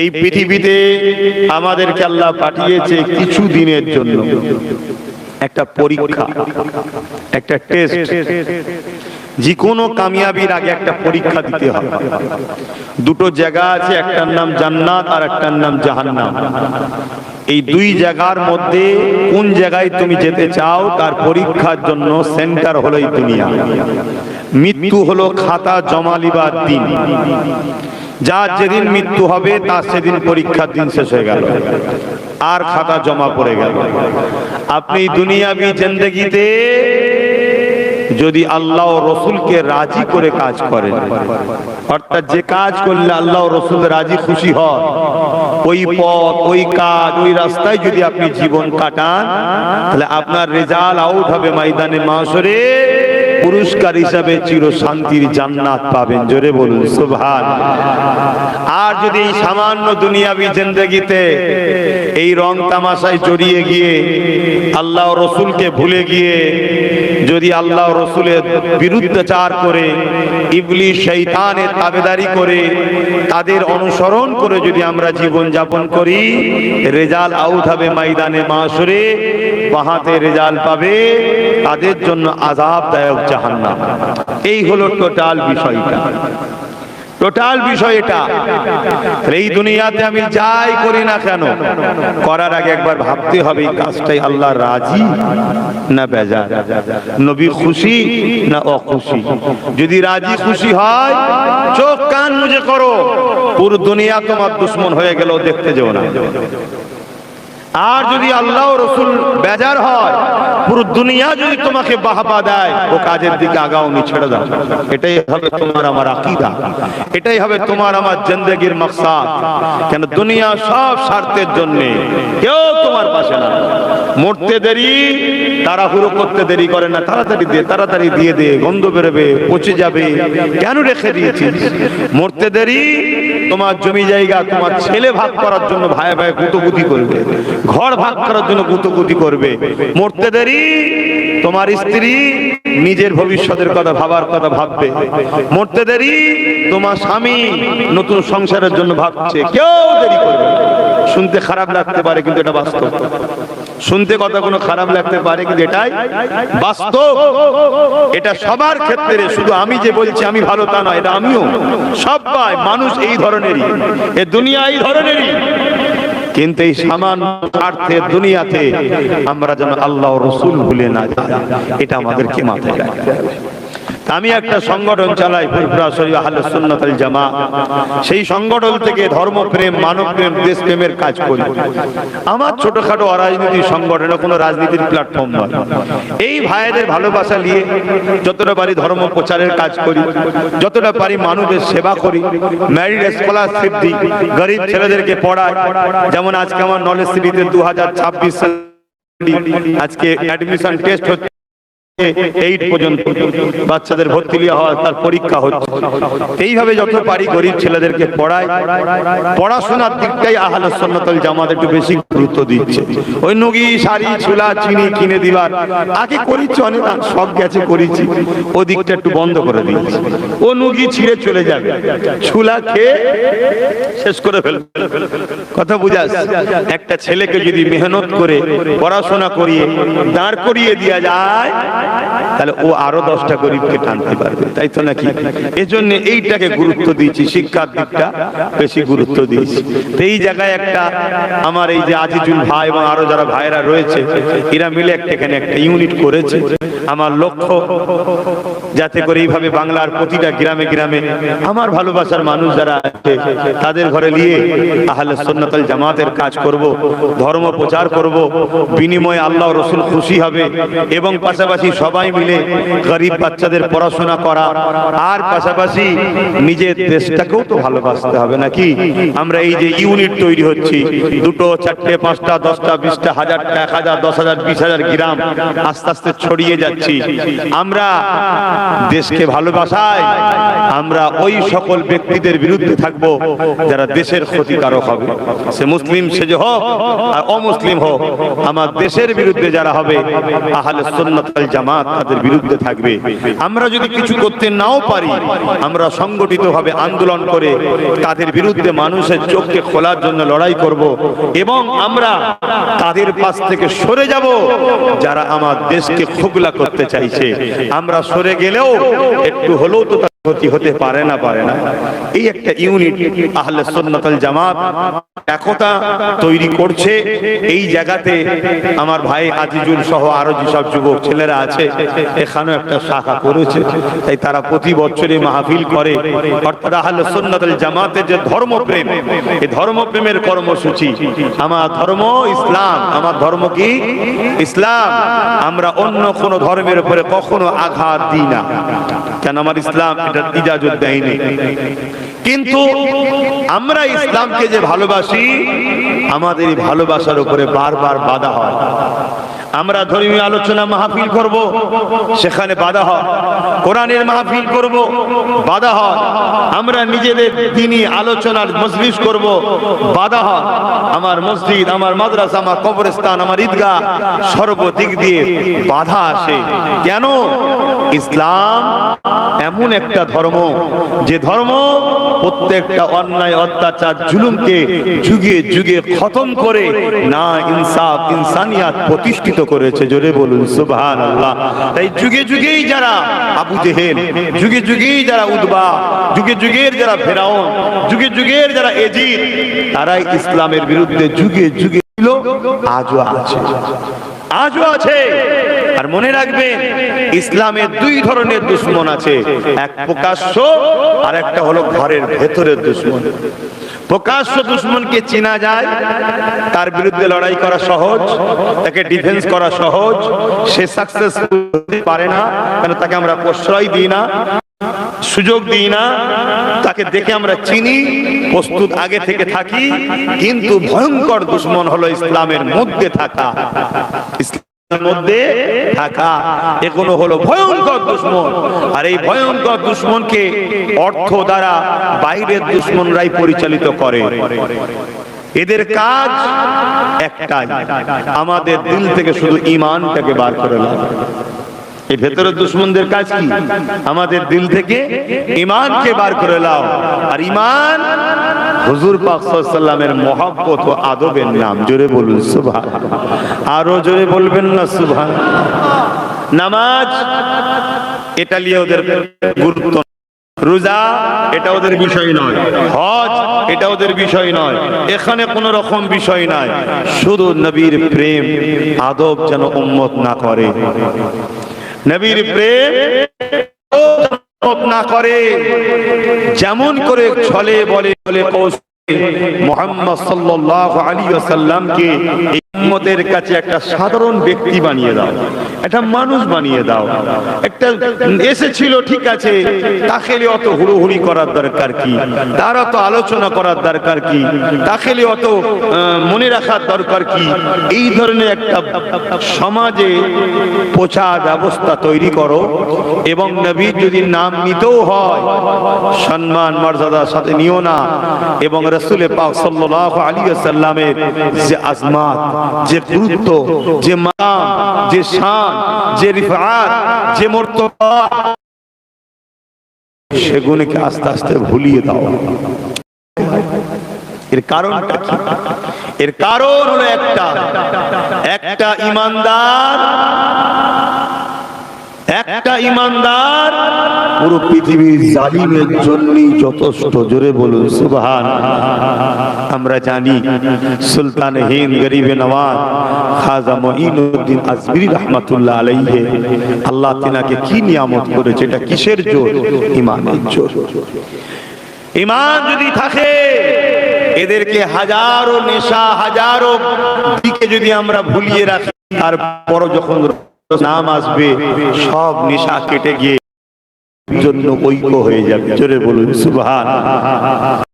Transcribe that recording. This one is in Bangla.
এই পৃথিবীতে আমাদেরকে আল্লাহ পাঠিয়েছে কিছু দিনের জন্য। একটা পরীক্ষা, একটা টেস্ট যে কোনো কামিয়াবির আগে একটা পরীক্ষা দিতে হবে। দুটো জায়গা আছে, একটার নাম জান্নাত আর একটার নাম জাহান্নাম। এই দুই জায়গার মধ্যে কোন জায়গায় তুমি যেতে চাও, তার পরীক্ষার জন্য সেন্টার হলো এই দুনিয়া। মৃত্যু হলো খাতা জমা লিবার দিন। যার যেদিন মৃত্যু হবে তার সেদিন পরীক্ষার দিন শেষ হয়ে গেল। আর খাতা জমা পড়ে গেল। আপনি দুনিয়াবি জিন্দগিতে যদি আল্লাহ রসুলকে রাজি করে কাজ করেন, অর্থাৎ যে কাজ করলে আল্লাহ রসুল রাজি খুশি হয় ওই পথ, ওই কাজ, ওই রাস্তায় যদি আপনি জীবন কাটান, তাহলে আপনার রেজাল্ট আউট হবে ময়দানে মাসরে পুরস্কার হিসাবে চির শান্তির জান্নাত পাবেন। জোরে বলুন, সুবহান। আর যদি সামান্য দুনিয়াবি জিন্দগিতে এই রং তামাশায় জড়িয়ে গিয়ে আল্লাহ রসুলকে ভুলে গিয়ে যদি আল্লাহ রসুলের বিরুদ্ধাচার করে, ইবলি শৈতানের তাবেদারি করে, তাদের অনুসরণ করে যদি আমরা জীবন যাপন করি, রেজাল আউট হবে ময়দানে মাসুরে, বাহাতে রেজাল পাবে, তাদের জন্য আজাবদায়ক জাহান্নাম। এই হলো টোটাল বিষয়টা। টোটাল বিষয় এটা। এই দুনিয়াতে আমি যাই করি না কেন? করার আগে একবার ভাবতে হবে এই কাজটাই আল্লাহ রাজি না বেজার? নবী খুশি না অখুশি? যদি রাজি খুশি হয়, চোখ কান মুজে করো। পুরো দুনিয়া তোমার দুশ্মন হয়ে গেল দেখতে যেও না। আর যদি আল্লাহ রসুল বেজার হয়, পুরো দুনিয়া যদি তোমাকে বাহবা দেয়, ও কাজের দিকে আগাও নি ছেড়ে দাও। এটাই হবে তোমার আমার আকিদা। এটাই হবে তোমার আমার জিন্দগির মকসাদ। কেন দুনিয়া সব স্বার্থের জন্য কেউ তোমার পাশে না। মরতে দেরি, তাড়াহুড়ো করতে দেরি করে না। তাড়াতাড়ি দিয়ে তাড়াতাড়ি দিয়ে দে, গন্ধ বেরোবে, পচে যাবে। কেন রেখে দিয়েছিস? মরতে দেরি তোমার জমি জায়গা, তোমার ছেলে ভাগ করার জন্য ভাই ভাই গুতগুতি করবে। ঘর ভাগ করার জন্য গুতগুতি করবে। মরতে দেরি, তোমার স্ত্রী নিজের ভবিষ্যতের কথা ভাবার কথা ভাববে। মরতে দেরি, তোমার স্বামী নতুন সংসারের জন্য ভাবছে। কেউ দেরি করবে শুনতে খারাপ লাগতে পারে, কিন্তু এটা বাস্তব। শুনতে কথা কোনো খারাপ লাগতে পারে, কিন্তু এটাই বাস্তব। এটা সবার ক্ষেত্রে শুধু আমি যে বলছি, আমি ভালো তা নয়, এটা আমিও। সবাই, মানুষ এই ধরনেরই। এ দুনিয়া এই ধরনেরই। কিন্তু এই সামান্য স্বার্থে দুনিয়াতে আমরা যেন আল্লাহ রসুল ভুলে না যাই, এটা আমাদেরকে মাথায় রাখতে হবে। আমি একটা সংগঠন চালাই, ফুরফুরা শরীফ জামা সেই সংগঠন থেকে ধর্মপ্রেম, মানবপ্রেম, দেশপ্রেমের কাজ করি। আমার ছোটখাটো অরাজনীতি সংগঠন, কোনো রাজনীতির প্ল্যাটফর্ম নয়। এই ভাইদের ভালোবাসা নিয়ে যতটা পারি ধর্ম প্রচারের কাজ করি, যতটা পারি মানুষের সেবা করি ম্যারিড স্কলারশিপ দিই, গরিব ছেলেদেরকে পড়াই। যেমন আজকে আমার নলেজ সিটিতে দু হাজার ছাব্বিশ আজকে অ্যাডমিশন টেস্ট হচ্ছে। বাচ্চাদের ভর্তি নেওয়া তার পরীক্ষা হচ্ছে। এইভাবে যত পারি গরিব ছেলেদেরকে পড়ায় পড়াশোনার দিকটাই জামাত একটু বেশি গুরুত্ব দিচ্ছে। ওই শাড়ি চিনি কিনে দিবার। আগে অনেক সব গেছে করেছি। ও দিকটা একটু বন্ধ করে দিয়েছি। ও নুগি ছিঁড়ে চলে যাবে। ছোলা খেয়ে শেষ করে কথা বুঝাস একটা ছেলেকে যদি মেহনত করে, পড়াশোনা করিয়ে, দাঁড় করিয়ে দেওয়া যায় তাহলে ও আরও দশটা গরিবকে টানতে পারবে, তাই তো নাকি? এই এজন্য এইটাকে গুরুত্ব দিয়েছি, শিক্ষার দিকটা বেশি গুরুত্ব দিয়েছি। এই জায়গায় একটা আমার এই যে আজিজুল ভাই এবং আরও যারা ভাইরা রয়েছে, এরা মিলে একটা এখানে একটা ইউনিট করেছে। আমার লক্ষ্য যাতে করে এইভাবে বাংলার প্রতিটা গ্রামে গ্রামে আমার ভালোবাসার মানুষ যারা আছে, তাদের ঘরে নিয়ে আহলে সুন্নাতুল জামাতের কাজ করব, ধর্ম প্রচার করব, বিনিময়ে আল্লাহ রসুল খুশি হবে এবং পাশাপাশি সবাই মিলে গরিব বাচ্চাদের পড়াশোনা করা, আর পাশাপাশি নিজের দেশটাকেও তো ভালোবাসতে হবে নাকি? আমরা এই যে ইউনিট তৈরি হচ্ছি, দুটো, চারটে, পাঁচটা, দশটা, বিশটা, হাজারটা, এক হাজার, দশ হাজার, বিশ হাজার গ্রাম আস্তে আস্তে ছড়িয়ে যাচ্ছি। আমরা দেশকে ভালোবাসায় আমরা ওই সকল ব্যক্তিদের বিরুদ্ধে থাকব যারা দেশের ক্ষতিকারক হবে। সে মুসলিম সে যে হোক আর অমুসলিম হোক আমার দেশের বিরুদ্ধে যারা হবে আহলে সুন্নাত ওয়াল জামাত তাদের বিরুদ্ধে থাকবে। আমরা যদি কিছু করতে নাও পারি আমরা সংগঠিতভাবে আন্দোলন করে তাদের বিরুদ্ধে মানুষের চোখকে খোলার জন্য লড়াই করব এবং আমরা তাদের পাশ থেকে সরে যাব যারা আমার দেশকে খুগলা করতে চাইছে। আমরা সরে গেলেও একটু হলেও তো ক্ষতি হতে পারে না পারে না। এই একটা ইউনিট আহলে সুন্নাতুল জামাত একতা তৈরি করছে। এই জায়গাতে আমার ভাই আজিজুল সহ আরও যেসব যুবক ছেলেরা আছে, এখানেও একটা শাখা করেছে। তাই তারা প্রতি বছরই মাহফিল করে। অর্থাৎ আহলে সুন্নাতুল জামাতের যে ধর্মপ্রেম, এই ধর্মপ্রেমের কর্মসূচি, আমার ধর্ম ইসলাম, আমার ধর্ম কি? ইসলাম। আমরা অন্য কোন ধর্মের উপরে কখনো আঘাত দিই না। কেন আমার ইসলাম এটা ইজাজত দেয়নি। কিন্তু আমরা ইসলামকে যে ভালোবাসি আমাদের এই ভালোবাসার উপরে বারবার বাধা হয়। আমরা ধর্মীয় আলোচনা মাহফিল করব। সেখানে বাধা হয়। কোরআনের মাহফিল করব। বাধা হয়। আমরা নিজেদের দিনই আলোচনার মজলিস করব। বাধা হয়। আমার মসজিদ, আমার মাদ্রাসা, আমার কবরস্থান, আমার ঈদগাহ সর্বদিক দিয়ে বাধা আসে। কেন? ইসলাম এমন একটা ধর্ম, যে ধর্ম প্রত্যেকটা অন্যায়, অত্যাচার, জুলুমকে যুগে যুগে খতম করে না ইনসাফ, ইনসানিয়াত প্রতিষ্ঠিত করেছে, জোরে বলুন সুবহান আল্লাহ তাই যুগে যুগেই যারা আবু জেহেল, যুগে যুগেই যারা উদ্বা, যুগে যুগের যারা ফেরাউন, যুগে যুগের যারা এজিদ, তারাই ইসলামের বিরুদ্ধে যুগে যুগে ছিল, আজও আছে। আজও আছে। আর মনে রাখবেন, ইসলামের দুই ধরনের দুশ্মন আছে, এক প্রকাশ্য আর একটা হলো ঘরের ভেতরের দুশ্মন। প্রকাশ্য দুশ্মনকে চেনা যায়, তার বিরুদ্ধে লড়াই করা সহজ, তাকে ডিফেন্স করা সহজ, সে সাকসেস হতে পারে না, কেন তাকে আমরা প্রশ্রয় দিই না, সুযোগ দিই না, তাকে দেখে আমরা চিনি, প্রস্তুত আগে থেকে থাকি, কিন্তু ভয়ঙ্কর দুশ্মন হলো ইসলামের মধ্যে থাকা। মধ্যে থাকা, এগুলো হলো ভয়ঙ্কর দুশ্মন। আর এই ভয়ঙ্কর দুশ্মনকে অর্থ দ্বারা বাইরের দুশ্মনরাই পরিচালিত করে। এদের কাজ একটাই, আমাদের দিল থেকে শুধু ইমানটাকে বার করে নেওয়া এই ভেতরে দুশ্মনদের কাজ কি? আমাদের দিল থেকে ইমানকে বার করে লাও। আর ইমান হুজুর পাক সাল্লামের মহব্বত ও আদবের নাম। জোরে বলুন সুবহান আরও জোরে বলবেন না সুবহান নামাজ, এটা নিয়ে ওদের গুরুত্ব রোজা, এটা ওদের বিষয় নয়। হজ, এটা ওদের বিষয় নয়। এখানে কোন রকম বিষয় নাই। শুধু নবীর প্রেম, আদব যেন উম্মত না করে। নবীর প্রেম না করে, যেমন করে ছলে বলে বলে পৌঁছে মোহাম্মদ সাল্লাল্লাহু আলী ওয়াসাল্লামকে এই উম্মতের কাছে একটা সাধারণ ব্যক্তি বানিয়ে দাও, একটা মানুষ বানিয়ে দাও, একটা এসেছিল, ঠিক আছে তাকে অত হুড়োহুড়ি করার দরকার কি? তার অত আলোচনা করার দরকার কি? তাকে অত মনে রাখার দরকার কি? এই ধরনের একটা সমাজে পোছা ব্যবস্থা তৈরি করো এবং নবীর যদি নাম নিতেও হয়, সম্মান মর্যাদার সাথে নিও না এবং রসুলের পাক সাল্লাল্লাহু আলাইহি ওয়াসাল্লামের যে আজমাত যে গুরুত্ব, যে মাকাম, যে শান, যে রিফাত যে মর্তবা, সেগুলোকে আস্তে আস্তে ভুলিয়ে দাও। এর কারণ এর কারণ হলো একটা। একটা ইমানদার একটা ইমানদার পুরো পৃথিবীর জালিমের জন্যই যথেষ্ট। জোরে বলুন, সুবহান। আমরা জানি সুলতান হিন্দ গরিবে নওয়াজ খাজা মঈনুদ্দিন আজমিরি রহমাতুল্লাহ আলাইহি, আল্লাহ তিনাকে কি নিয়ামত করেছে? এটা কিসের জোর? ইমানের জোর। ইমান যদি থাকে, এদেরকে হাজারো নেশা, হাজারো দিকে যদি আমরা ভুলিয়ে রাখি তারপর যখন নাম আসবে সব নেশা কেটে গিয়ে জন্য ঐক্য হয়ে যাবে। জোরে বলুন সুবহান।